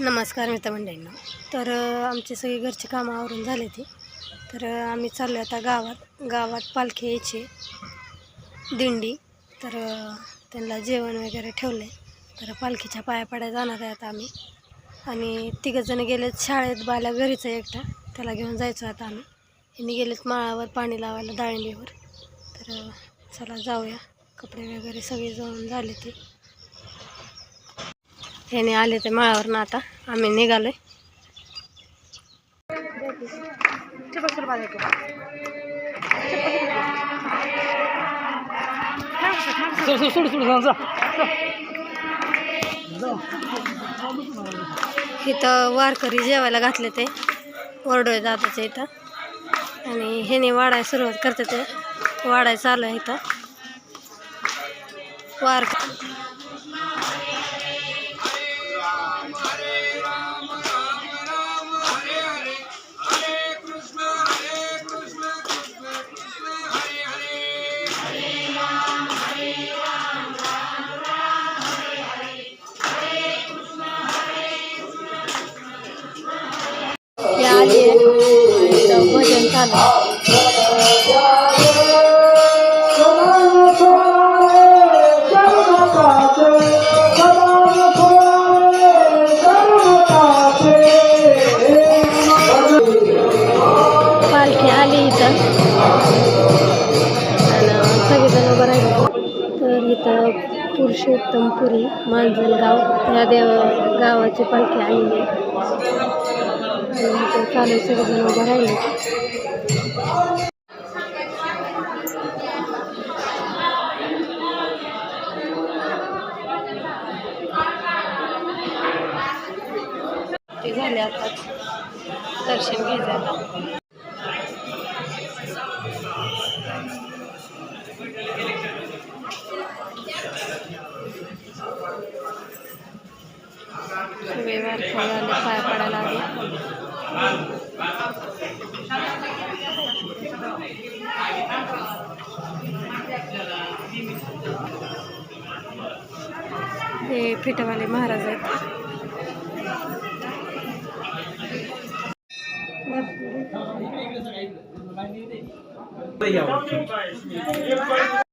नमस्कार मित्रमंडळींना. तर आमचे आमची सगळी घरची कामं आवरून झाले ती. तर आम्ही चाललो आता गावात. गावात पालखी यायची. दिंडी. तर त्यांना जेवण वगैरे ठेवलं आहे तर पालखीच्या पाया पाड्या जाणार आहे आता आम्ही. आणि तिघंजणं गेलेत शाळेत बायला घरीच आहे एकटा. त्याला घेऊन जायचो आता आम्ही. यांनी गेलेत माळावर पाणी लावायला डाळिंबीवर तर चला जाऊया. कपडे वगैरे सगळे जाऊन झाले ते. ह्याने आले ते माळावरनं आता. आम्ही निघालोय. इथं वारकरी जेवायला घातले ते. ओरडोय दादाच्या इथं. आणि ह्याने वाढायला सुरुवात करते ते. वाढाय चालू आहे इथं. वार आली इथं. आणि सगळेजण उभं राहिले. तर इथं पुरुषोत्तमपुरी मांजलगाव या देव गावाची पालखी आलेली आहे. इथं चालू सगळेजण उभं राहिले. ते झाले आता. दर्शन घ्यायचं आता सगळे पाय पडायला आले हे फिटवाले महाराज आहेत.